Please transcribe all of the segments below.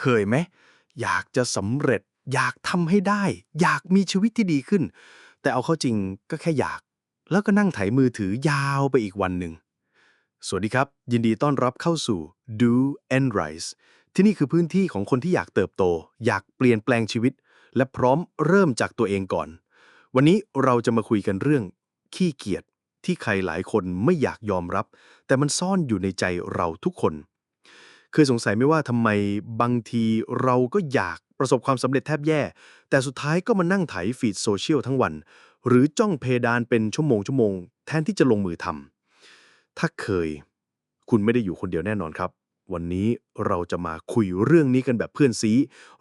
เคยไหมอยากจะสำเร็จ อยากทำให้ได้ อยากมีชีวิตที่ดีขึ้น แต่เอาเข้าจริงก็แค่อยาก แล้วก็นั่งไถมือถือยาวไปอีกวันหนึ่ง สวัสดีครับ ยินดีต้อนรับเข้าสู่ Do and Rise ที่นี่คือพื้นที่ของคนที่อยากเติบโต อยากเปลี่ยนแปลงชีวิต และพร้อมเริ่มจากตัวเองก่อน วันนี้เราจะมาคุยกันเรื่อง ขี้เกียจที่ใครหลายคนไม่อยากยอมรับ แต่มันซ่อนอยู่ในใจเราทุกคน คยสงสัยไหมว่าทำไมบางทีเราก็อยากประสบความสำเร็จแทบแย่ แต่สุดท้ายก็มานั่งไถฟีดโซเชียลทั้งวัน หรือจ้องเพดานเป็นชั่วโมงชั่วโมงแทนที่จะลงมือทำถ้าเคย คุณไม่ได้อยู่คนเดียวแน่นอนครับ วันนี้เราจะมาคุยเรื่องนี้กันแบบเพื่อนซี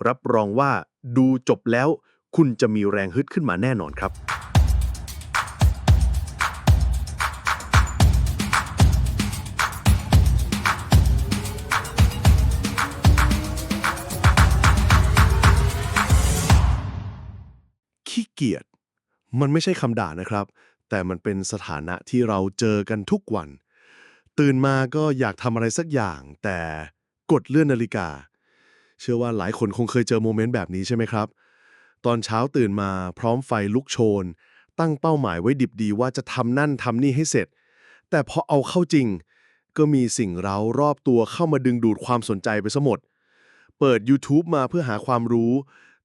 รับรองว่าดูจบแล้ว คุณจะมีแรงฮึดขึ้นมาแน่นอนครับ กียจมันไม่ใช่คำด่านะครับ แต่มันเป็นสถานะที่เราเจอกันทุกวัน ตื่นมาก็อยากทำอะไรสักอย่าง แต่กดเลื่อนนาฬิกา เชื่อว่าหลายคนคงเคยเจอโมเมนต์แบบนี้ใช่ไหมครับ ตอนเช้าตื่นมาพร้อมไฟลุกโชน ตั้งเป้าหมายไว้ดิบดีว่าจะทำนั่นทำนี่ให้เสร็จ แต่พอเอาเข้าจริง ก็มีสิ่งเร้ารอบตัวเข้ามาดึงดูดความสนใจไปซะหมด เปิด YouTube มาเพื่อหาความรู้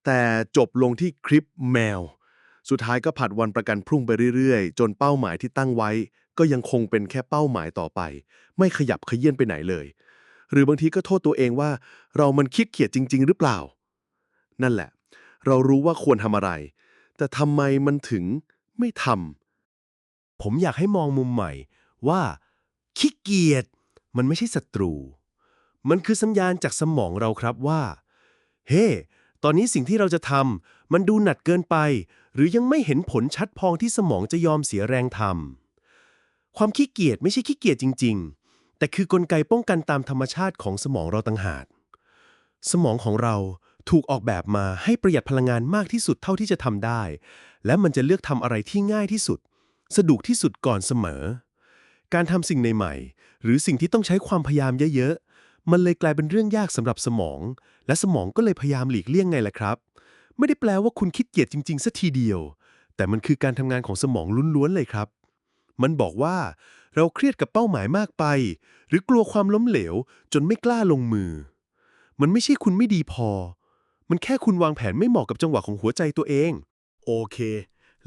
แต่จบลงที่คลิปแมว สุดท้ายก็ผัดวันประกันพรุ่งไปเรื่อยๆ จนเป้าหมายที่ตั้งไว้ ก็ยังคงเป็นแค่เป้าหมายต่อไป ไม่ขยับเขยื่อนไปไหนเลย หรือบางทีก็โทษตัวเองว่า เรามันคิดเขียดจริง ๆ หรือเปล่า นั่นแหละ เรารู้ว่าควรทำอะไร แต่ทำไมมันถึงไม่ทำผมอยากให้มองมุมใหม่ ว่าขี้เกียจมันไม่ใช่ศัตรู มันคือสัญญาณจากสมองเราครับว่า เฮ้ตอนนี้สิ่งที่เราจะทำมันดูหนักเกินไป หรือยังไม่เห็นผลชัดพองที่สมองจะยอมเสียแรงทำความขี้เกียจไม่ใช่ขี้เกียจจริง ๆ แต่คือกลไกป้องกันตามธรรมชาติของสมองเราต่างหาก สมองของเราถูกออกแบบมาให้ประหยัดพลังงานมากที่สุดเท่าที่จะทำได้ และมันจะเลือกทำอะไรที่ง่ายที่สุด สะดวกที่สุดก่อนเสมอ การทำสิ่งใหม่ๆหรือสิ่งที่ต้องใช้ความพยายามเยอะๆมันเลยกลายเป็นเรื่องยากสำหรับสมอง และสมองก็เลยพยายามหลีกเลี่ยงไงล่ะครับ ไม่ได้แปลว่าคุณคิดเกียจจริงๆสัทีเดียว แต่มันคือการทำงานของสมองล้วนๆเลยครับ มันบอกว่า เราเครียดกับเป้าหมายมากไป หรือกลัวความล้มเหลว จนไม่กล้าลงมือ มันไม่ใช่คุณไม่ดีพอ มันแค่คุณวางแผนไม่เหมาะกับจังหวะของหัวใจตัวเอง โอเค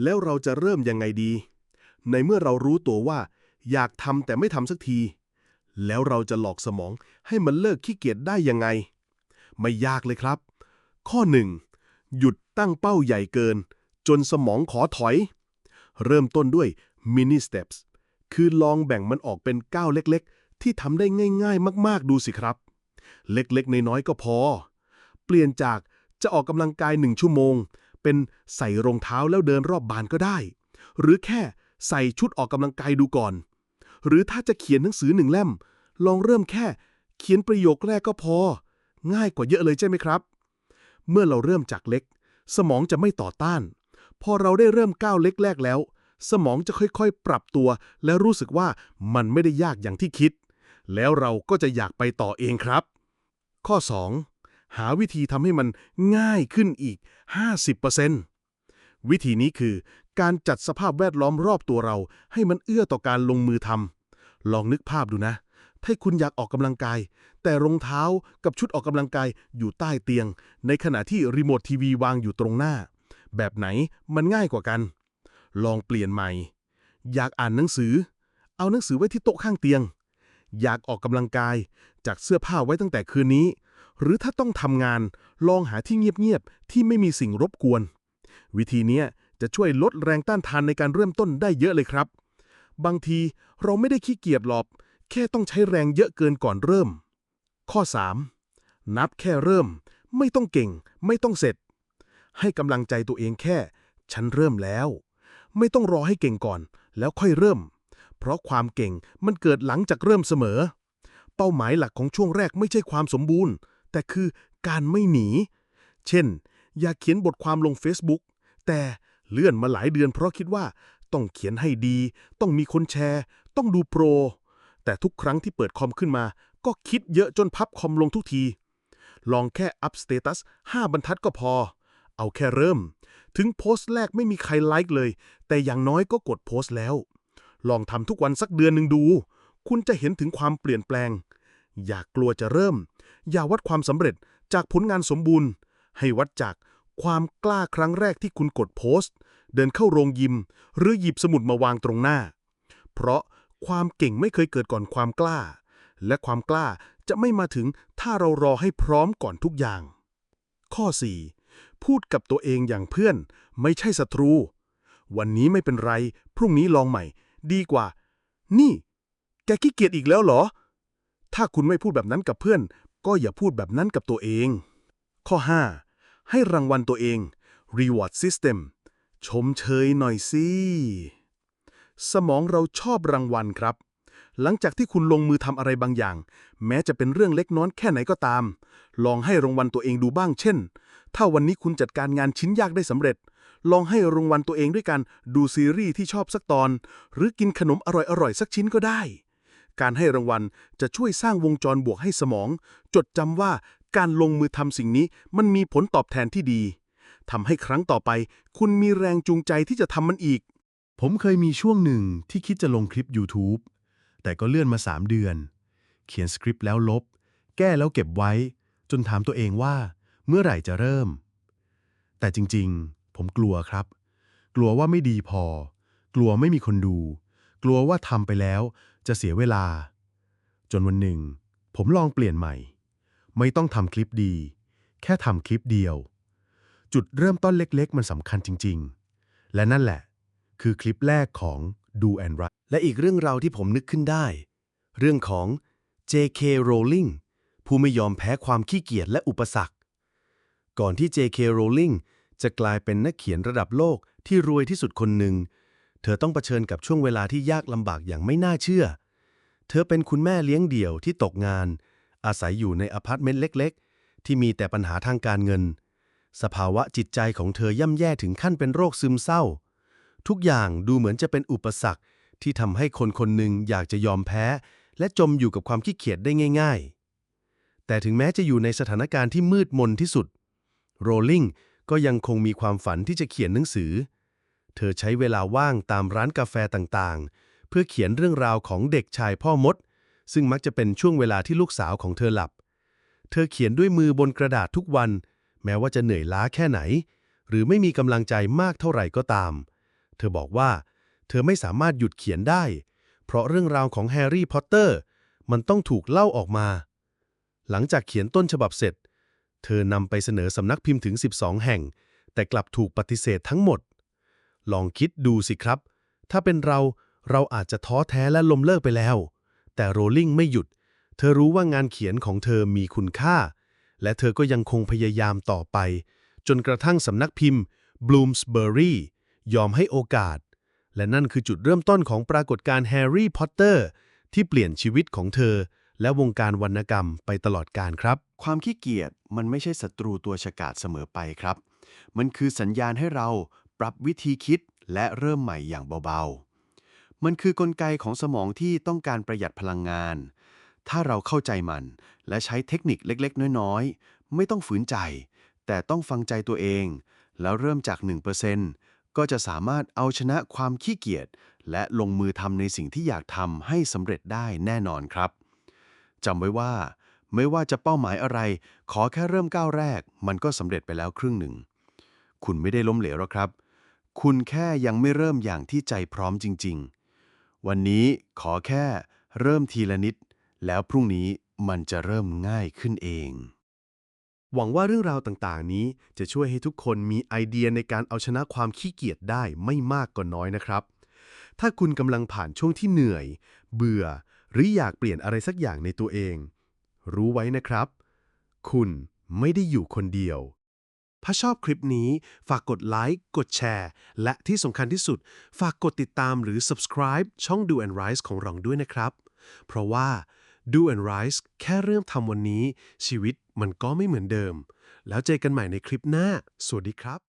แล้วเราจะเริ่มยังไงดี ในเมื่อเรารู้ตัวว่า อยากทำแต่ไม่ทำสักที แล้วเราจะหลอกสมองให้มันเลิกขี้เกียจได้ยังไง ไม่ยากเลยครับ ข้อ 1. หยุดตั้งเป้าใหญ่เกิน จนสมองขอถอย เริ่มต้นด้วย mini steps คือลองแบ่งมันออกเป็นก้าวเล็กๆ ที่ทำได้ง่ายๆ มากๆ ดูสิครับ เล็กๆ น้อยๆ ก็พอ เปลี่ยนจากจะออกกำลังกายหนึ่งชั่วโมง เป็นใส่รองเท้าแล้วเดินรอบบานก็ได้ หรือแค่ใส่ชุดออกกำลังกายดูก่อน หรือถ้าจะเขียนหนังสือหนึ่งเล่ม ลองเริ่มแค่ เขียนประโยคแรกก็พอ ง่ายกว่าเยอะเลยใช่ไหมครับ เมื่อเราเริ่มจากเล็ก สมองจะไม่ต่อต้าน พอเราได้เริ่มก้าวเล็กแรกแล้ว สมองจะค่อยๆ ปรับตัว และรู้สึกว่ามันไม่ได้ยากอย่างที่คิด แล้วเราก็จะอยากไปต่อเองครับ ข้อ 2. หาวิธีทำให้มันง่ายขึ้นอีก 50%วิธีนี้คือการจัดสภาพแวดล้อมรอบตัวเราให้มันเอื้อต่อการลงมือทำลองนึกภาพดูนะ ถ้าคุณอยากออกกำลังกาย แต่รองเท้ากับชุดออกกำลังกายอยู่ใต้เตียง ในขณะที่รีโมททีวีวางอยู่ตรงหน้า แบบไหนมันง่ายกว่ากัน ลองเปลี่ยนใหม่ อยากอ่านหนังสือ เอาหนังสือไว้ที่โต๊ะข้างเตียง อยากออกกำลังกายจากเสื้อผ้าไว้ตั้งแต่คืนนี้ หรือถ้าต้องทำงานลองหาที่เงียบๆที่ไม่มีสิ่งรบกวน วิธีนี้จะช่วยลดแรงต้านทานในการเริ่มต้นได้เยอะเลยครับ บางทีเราไม่ได้ขี้เกียจหรอก แค่ต้องใช้แรงเยอะเกินก่อนเริ่ม ข้อ 3. นับแค่เริ่ม ไม่ต้องเก่ง ไม่ต้องเสร็จ ให้กำลังใจตัวเองแค่ ฉันเริ่มแล้ว ไม่ต้องรอให้เก่งก่อน แล้วค่อยเริ่ม เพราะความเก่งมันเกิดหลังจากเริ่มเสมอ เป้าหมายหลักของช่วงแรกไม่ใช่ความสมบูรณ์ แต่คือการไม่หนี เช่น อยากเขียนบทความลง Facebook แต่เลื่อนมาหลายเดือนเพราะคิดว่าต้องเขียนให้ดี ต้องมีคนแชร์ ต้องดูโปร แต่ทุกครั้งที่เปิดคอมขึ้นมา ก็คิดเยอะจนพับคอมลงทุกที ลองแค่อัพสเตตัส5บรรทัดก็พอ เอาแค่เริ่ม ถึงโพสต์แรกไม่มีใครไลค์เลย แต่อย่างน้อยก็กดโพสต์แล้ว ลองทำทุกวันสักเดือนหนึ่งดู คุณจะเห็นถึงความเปลี่ยนแปลง อย่ากลัวจะเริ่ม อย่าวัดความสำเร็จจากผลงานสมบูรณ์ ให้วัดจากความกล้าครั้งแรกที่คุณกดโพสต์ เดินเข้าโรงยิม หรือหยิบสมุดมาวางตรงหน้า เพราะ ความเก่งไม่เคยเกิดก่อนความกล้า และความกล้าจะไม่มาถึงถ้าเรารอให้พร้อมก่อนทุกอย่าง ข้อ 4. พูดกับตัวเองอย่างเพื่อน ไม่ใช่ศัตรู วันนี้ไม่เป็นไร พรุ่งนี้ลองใหม่ ดีกว่า นี่ แกขี้เกียจอีกแล้วเหรอ ถ้าคุณไม่พูดแบบนั้นกับเพื่อน ก็อย่าพูดแบบนั้นกับตัวเอง ข้อ 5. ให้รางวัลตัวเอง reward system ชมเชยหน่อยสิ สมองเราชอบรางวัลครับ หลังจากที่คุณลงมือทำอะไรบางอย่าง แม้จะเป็นเรื่องเล็กน้อยแค่ไหนก็ตาม ลองให้รางวัลตัวเองดูบ้างเช่น ถ้าวันนี้คุณจัดการงานชิ้นยากได้สำเร็จ ลองให้รางวัลตัวเองด้วยการดูซีรีส์ที่ชอบสักตอน หรือกินขนมอร่อยๆสักชิ้นก็ได้ การให้รางวัลจะช่วยสร้างวงจรบวกให้สมอง จดจำว่าการลงมือทำสิ่งนี้มันมีผลตอบแทนที่ดีทำให้ครั้งต่อไป คุณมีแรงจูงใจที่จะทำมันอีก ผมเคยมีช่วงหนึ่งที่คิดจะลงคลิป YouTube แต่ก็เลื่อนมา 3 เดือน เขียนสคริปต์แล้วลบ แก้แล้วเก็บไว้ จนถามตัวเองว่า เมื่อไหร่จะเริ่ม แต่จริงๆ ผมกลัวครับ กลัวว่าไม่ดีพอ กลัวไม่มีคนดู กลัวว่าทำไปแล้วจะเสียเวลา จนวันหนึ่ง ผมลองเปลี่ยนใหม่ ไม่ต้องทำคลิปดี แค่ทำคลิปเดียว จุดเริ่มต้นเล็ก ๆ มันสำคัญจริง ๆ และนั่นแหละ คือคลิปแรกของ Do and Right และอีกเรื่องราวที่ผมนึกขึ้นได้ เรื่องของ J.K. Rowling ผู้ไม่ยอมแพ้ความขี้เกียจและอุปสรรค ก่อนที่ J.K. Rowling จะกลายเป็นนักเขียนระดับโลกที่รวยที่สุดคนหนึ่ง เธอต้องเผชิญกับช่วงเวลาที่ยากลำบากอย่างไม่น่าเชื่อ เธอเป็นคุณแม่เลี้ยงเดี่ยวที่ตกงาน อาศัยอยู่ในอพาร์ตเมนต์เล็ก ๆ ที่มีแต่ปัญหาทางการเงิน สภาวะจิตใจของเธอย่ำแย่ถึงขั้นเป็นโรคซึมเศร้า ทุกอย่างดูเหมือนจะเป็นอุปสรรค ที่ทำให้คนคนหนึ่งอยากจะยอมแพ้ และจมอยู่กับความขี้เกียจได้ง่าย ๆ แต่ถึงแม้จะอยู่ในสถานการณ์ที่มืดมนที่สุด โรลลิงก็ยังคงมีความฝันที่จะเขียนหนังสือ เธอใช้เวลาว่างตามร้านกาแฟต่างๆ เพื่อเขียนเรื่องราวของเด็กชายพ่อมด ซึ่งมักจะเป็นช่วงเวลาที่ลูกสาวของเธอหลับ เธอเขียนด้วยมือบนกระดาษทุกวัน แม้ว่าจะเหนื่อยล้าแค่ไหน หรือไม่มีกำลังใจมากเท่าไหร่ก็ตามเเธอบอกว่า เธอไม่สามารถหยุดเขียนได้ เพราะเรื่องราวของแฮร์รี่พอตเตอร์ มันต้องถูกเล่าออกมา หลังจากเขียนต้นฉบับเสร็จ เธอนำไปเสนอสำนักพิมพ์ถึง 12 แห่ง แต่กลับถูกปฏิเสธทั้งหมด ลองคิดดูสิครับ ถ้าเป็นเราเราอาจจะท้อแท้และล้มเลิกไปแล้ว แต่โรลลิงไม่หยุด เธอรู้ว่างานเขียนของเธอมีคุณค่า และเธอก็ยังคงพยายามต่อไป จนกระทั่งสำนักพิมพ์ Bloomsbury ยอมให้โอกาส และนั่นคือจุดเริ่มต้นของปรากฏการณ์แฮร์รี่พอตเตอร์ที่เปลี่ยนชีวิตของเธอ และวงการวรรณกรรมไปตลอดกาลครับ ความขี้เกียจมันไม่ใช่ศัตรูตัวฉกาจเสมอไปครับ มันคือสัญญาณให้เราปรับวิธีคิดและเริ่มใหม่อย่างเบาๆ มันคือกลไกของสมองที่ต้องการประหยัดพลังงาน ถ้าเราเข้าใจมัน และใช้เทคนิคเล็กๆ น้อยๆ ไม่ต้องฝืนใจ แต่ต้องฟังใจตัวเอง แล้วเริ่มจาก 1% ก็จะสามารถเอาชนะความขี้เกียจและลงมือทำในสิ่งที่อยากทำให้สำเร็จได้แน่นอนครับจำไว้ว่า ไม่ว่าจะเป้าหมายอะไร ขอแค่เริ่มก้าวแรก มันก็สำเร็จไปแล้วครึ่งหนึ่ง คุณไม่ได้ล้มเหลวหรอกครับ คุณแค่ยังไม่เริ่มอย่างที่ใจพร้อมจริง ๆ วันนี้ขอแค่เริ่มทีละนิด แล้วพรุ่งนี้มันจะเริ่มง่ายขึ้นเอง หวังว่าเรื่องราวต่างๆ นี้จะช่วยให้ทุกคนมีไอเดียในการเอาชนะความขี้เกียจได้ไม่มากก็น้อยนะครับ ถ้าคุณกำลังผ่านช่วงที่เหนื่อย เบื่อ หรืออยากเปลี่ยนอะไรสักอย่างในตัวเอง รู้ไว้นะครับ คุณไม่ได้อยู่คนเดียว ถ้าชอบคลิปนี้ ฝากกดไลค์ กดแชร์ และที่สำคัญที่สุด ฝากกดติดตามหรือ subscribe ช่อง Do and Rise ของเราด้วยนะครับ เพราะว่า Do and Rise แค่เริ่มทำวันนี้ ชีวิตมันก็ไม่เหมือนเดิม แล้วเจอกันใหม่ในคลิปหน้า สวัสดีครับ